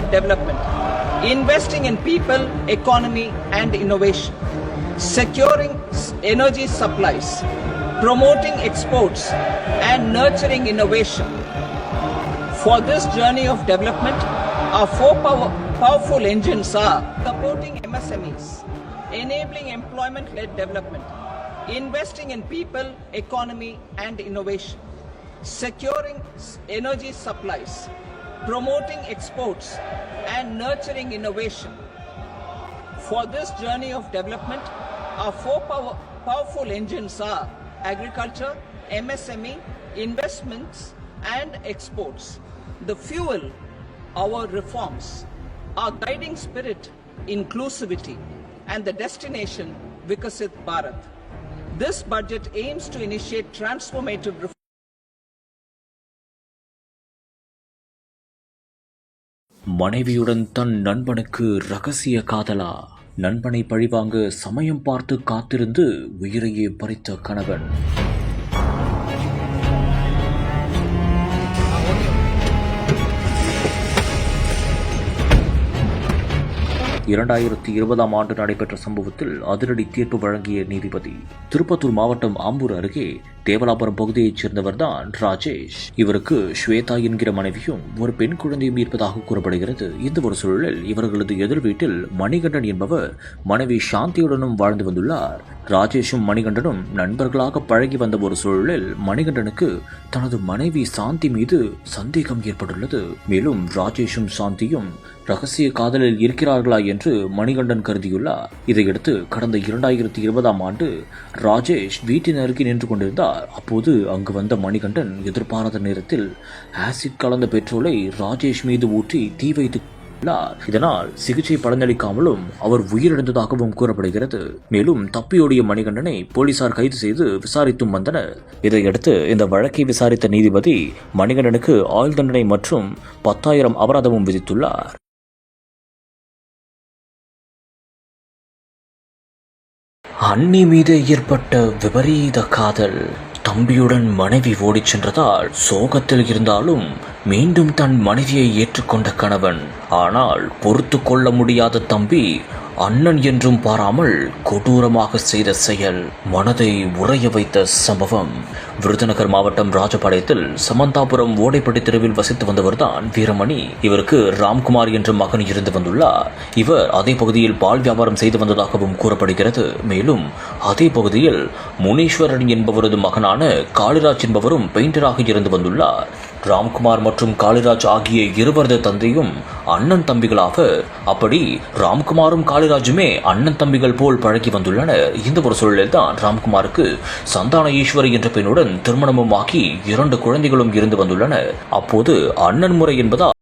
development, investing in people, economy, and innovation, securing energy supplies, promoting exports, and nurturing innovation. For this journey of development, our four power, powerful engines are supporting MSMEs, enabling employment led development, investing in people, economy, and innovation, securing energy supplies, promoting exports, and nurturing innovation. For this journey of development, our four power, powerful engines are agriculture, MSME, investments, and exports. The fuel, our reforms, our guiding spirit, inclusivity, and the destination, Vikasit Bharat. This budget aims to initiate transformative reforms. மனைவியுடன் தன் நண்பனுக்கு ரகசிய காதலா? நண்பனை பழிவாங்க சமயம் பார்த்து காத்திருந்து உயிரையே பறித்த கணவன். இரண்டாயிரத்தி இருபதாம் ஆண்டு நடைபெற்ற சம்பவத்தில் அதிரடி தீர்ப்பு வழங்கிய நீதிபதி திருப்பத்தூர் மாவட்டம் ஆம்பூர் அருகே தேவலாபுரம் பகுதியைச் சேர்ந்தவர்தான் ராஜேஷ். இவருக்கு ஸ்வேதா என்கிற மனைவியும் ஒரு பெண் குழந்தையும் இருப்பதாக கூறப்படுகிறது. இந்த ஒரு சூழலில் இவர்களது எதிர் வீட்டில் மணிகண்டன் என்பவர் மனைவி சாந்தியுடனும் வாழ்ந்து வந்துள்ளார். ராஜேஷும் மணிகண்டனும் நண்பர்களாக பழகி வந்த ஒரு சூழலில் மணிகண்டனுக்கு தனது மனைவி சாந்தி மீது சந்தேகம் ஏற்பட்டுள்ளது. மேலும் ராஜேஷும் சாந்தியும் ரகசிய காதலில் இருக்கிறார்களா என்று மணிகண்டன் கருதியுள்ளார். இதையடுத்து கடந்த இரண்டாயிரத்தி இருபதாம் ஆண்டு ராஜேஷ் வீட்டின் அருகே நின்று கொண்டிருந்தார். அப்போது அங்கு வந்த மணிகண்டன் எதிர்பாராத நேரத்தில் ஆசிட் கலந்த பெட்ரோலை ராஜேஷ் மீது ஊற்றி தீ வைத்து இதனால் சிகிச்சை பலனளிக்காமலும் அவர் உயிரிழந்ததாகவும் கூறப்படுகிறது. மேலும் தப்பியோடிய மணிகண்டனை போலீசார் கைது செய்து விசாரித்தும் வந்தனர். இதையடுத்து இந்த வழக்கை விசாரித்த நீதிபதி மணிகண்டனுக்கு ஆயுள் தண்டனை மற்றும் பத்தாயிரம் அபராதமும் விதித்துள்ளார். அன்னி மீது ஏற்பட்ட விபரீத காதல். தம்பியுடன் மனைவி ஓடிச் சென்றதால் சோகத்தில் இருந்தாலும் மீண்டும் தன் மனைவியை ஏற்றுக்கொண்ட கணவன். ஆனால் பொறுத்து கொள்ள முடியாத தம்பி அண்ணன் என்றும் பாராமல் கொடூரமாக செய்த செயல் மனதை உறைய வைத்த சம்பவம். விருதுநகர் மாவட்டம் ராஜபாளையத்தில் சமந்தாபுரம் ஓடைப்பட்டி தெருவில் வசித்து வந்தவர்தான் வீரமணி. இவருக்கு ராம்குமார் என்ற மகன் இருந்து வந்துள்ளார். இவர் அதே பகுதியில் பால் வியாபாரம் செய்து வந்ததாகவும் கூறப்படுகிறது. மேலும் அதே பகுதியில் முனீஸ்வரன் என்பவரது மகனான காளிராஜ் என்பவரும் பெயிண்டராக இருந்து வந்துள்ளார். ராம்குமார் மற்றும் காளிராஜ் ஆகிய இருவரது தந்தையும் அண்ணன் தம்பிகளாக அப்படி ராம்குமாரும் காளிராஜுமே அண்ணன் தம்பிகள் போல் பழகி வந்துள்ளனர். இந்த ஒரு சூழலில் தான் ராம்குமாருக்கு சந்தான ஈஸ்வரி என்ற பெண்ணுடன் திருமணமும் ஆகி இரண்டு குழந்தைகளும் இருந்து வந்துள்ளனர். அப்போது அண்ணன் முறை என்பதால்